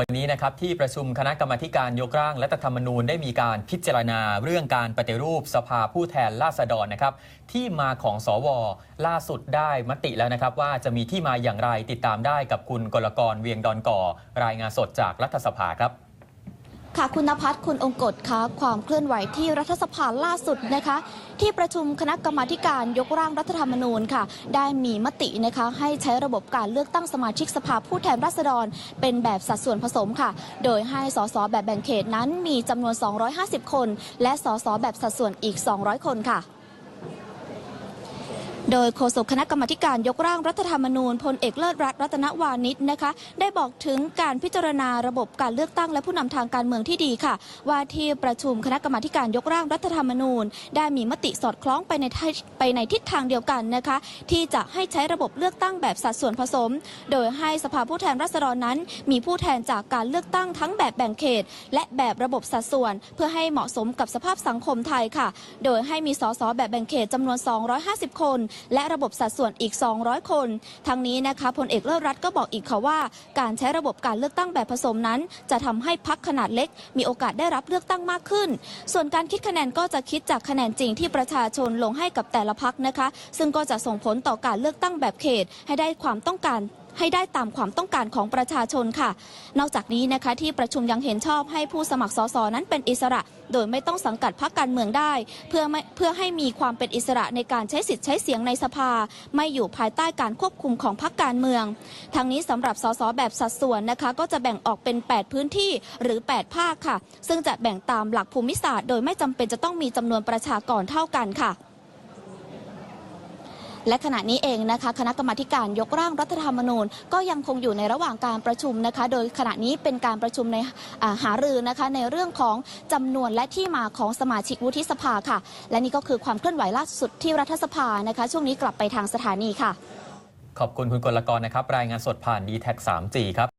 วันนี้นะครับที่ประชุมคณะกรรมการยกร่างรัฐธรรมนูญได้มีการพิจารณาเรื่องการปฏิรูปสภาผู้แทนราษฎรนะครับที่มาของสว ล่าสุดได้มติแล้วนะครับ ว่าจะมีที่มาอย่างไรติดตามได้กับคุณกลกรเวียงดอนก่อ รายงานสดจากรัฐสภาครับค่ะคุณนภัสคุณองกฎคะความเคลื่อนไหวที่รัฐสภาล่าสุดนะคะ ที่ประชุมคณะกรรมาการยกร่างรัฐธรรมนูญค่ะ ได้มีมตินะคะให้ใช้ระบบการเลือกตั้งสมาชิกสภาผู้แทนราษฎร เป็นแบบสัดส่วนผสมค่ะ โดยให้สสแบบแบ่งเขตนั้นมีจำนวน 250 คน และสสแบบสัดส่วนอีก 200 คนค่ะ โดยโฆษกคณะกรรมาธิการยกร่างรัฐธรรมนูญพลเอกเลิศรัตน์รัตนวานิชนะคะ ได้บอกถึงการพิจารณาระบบการเลือกตั้งและผู้นำทางการเมืองที่ดีค่ะ ว่าที่ประชุมคณะกรรมาธิการยกร่างรัฐธรรมนูญ ได้มีมติสอดคล้องไปในทิศไปในทิศทางเดียวกันนะคะ ที่จะให้ใช้ระบบเลือกตั้งแบบสัดส่วนผสม โดยให้สภาผู้แทนราษฎรนั้น มีผู้แทนจากการเลือกตั้งทั้งแบบแบ่งเขต และแบบระบบสัดส่วน เพื่อให้เหมาะสมกับสภาพสังคมไทยค่ะ โดยให้มีสสแบบแบ่งเขตจำนวน 250 คนและระบบสัดส่วนอีก 200 คน ทั้งนี้นะคะพลเอกเลิศรัตน์ก็บอกอีกค่ะว่า การใช้ระบบการเลือกตั้งแบบผสมนั้น จะทำให้พักขนาดเล็ก มีโอกาสได้รับเลือกตั้งมากขึ้น ส่วนการคิดคะแนนก็จะคิดจากคะแนนจริงที่ประชาชนลงให้กับแต่ละพักนะคะ ซึ่งก็จะส่งผลต่อการเลือกตั้งแบบเขตให้ได้ความต้องการ ให้ได้ตามความต้องการของประชาชนค่ะ นอกจากนี้นะคะที่ประชุมยังเห็นชอบให้ผู้สมัครสสนั้นเป็นอิสระ โดยไม่ต้องสังกัดพรรคการเมืองได้ เพื่อเพื่อให้มีความเป็นอิสระในการใช้สิทธิ์ใช้เสียงในสภา ไม่อยู่ภายใต้การควบคุมของพรรคการเมืองทางนี้สำหรับสสแบบสัดส่วนนะคะ ก็จะแบ่งออกเป็น 8 พื้นที่หรือ 8 ภาคค่ะ ซึ่งจะแบ่งตามหลักภูมิศาสตร์ โดยไม่จำเป็นจะต้องมีจำนวนประชากรเท่ากันค่ะ และขณะนี้เองนะคะ คณะกรรมาการยกร่างรัฐธรรมนูญ ก็ยังคงอยู่ในระหว่างการประชุมนะคะ โดยขณะนี้เป็นการประชุมในาหารือนะคะ ในเรื่องของจำนวนและที่มาของสมาชิกวุฒิสภาค่ะ และนี่ก็คือความเคลื่อนไหวล่าสุดที่รัฐสภานะคะ ช่วงนี้กลับไปทางสถานีค่ะ ขอบคุณคุณกลกรนะครับ รายงานสดผ่าน d t แท็ 3G ครับ